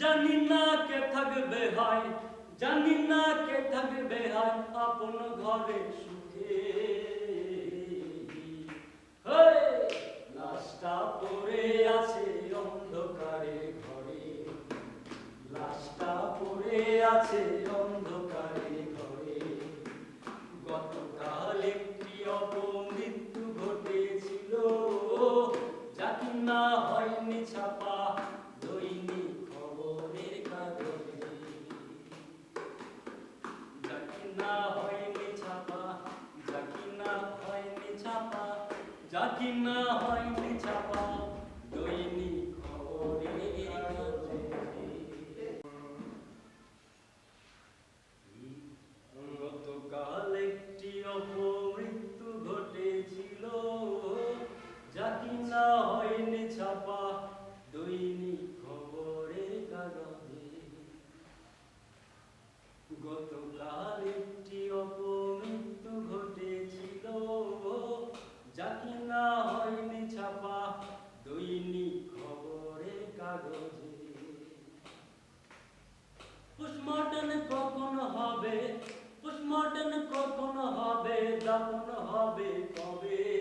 জানি। না কে থাকবে জানি না কে থাকবে আপন ঘরে সুখে। লাশটা পড়ে আছে অন্ধকারে ঘরে। লাশটা পড়ে আছে যা হয়নি চাপা গতকাল একটি অপমৃত্যু ঘটেছিল। হয়নি ছাপা হবে দাফন হবে কবে?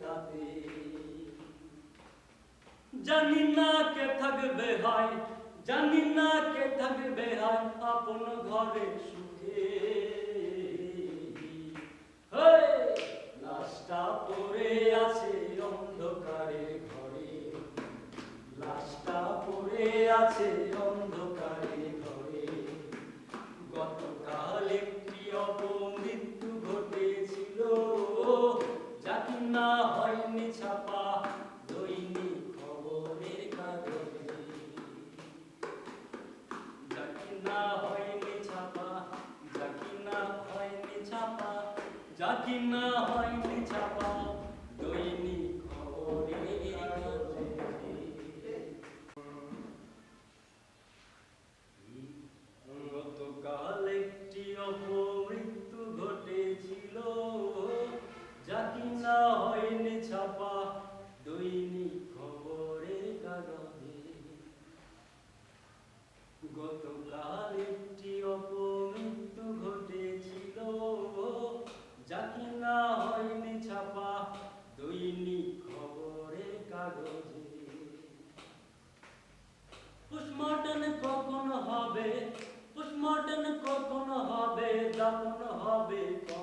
তাতে জানি না কে থাকবে জানি না কে থাকবে আপন ঘরে সুখে। লাশটা পড়ে আছে অন্ধকারে ঘরে। লাশটা পড়ে আছে যা কিনা হয়নি ছাপা হবে পোস্টমর্টম কখন হবে দাফন হবে কখন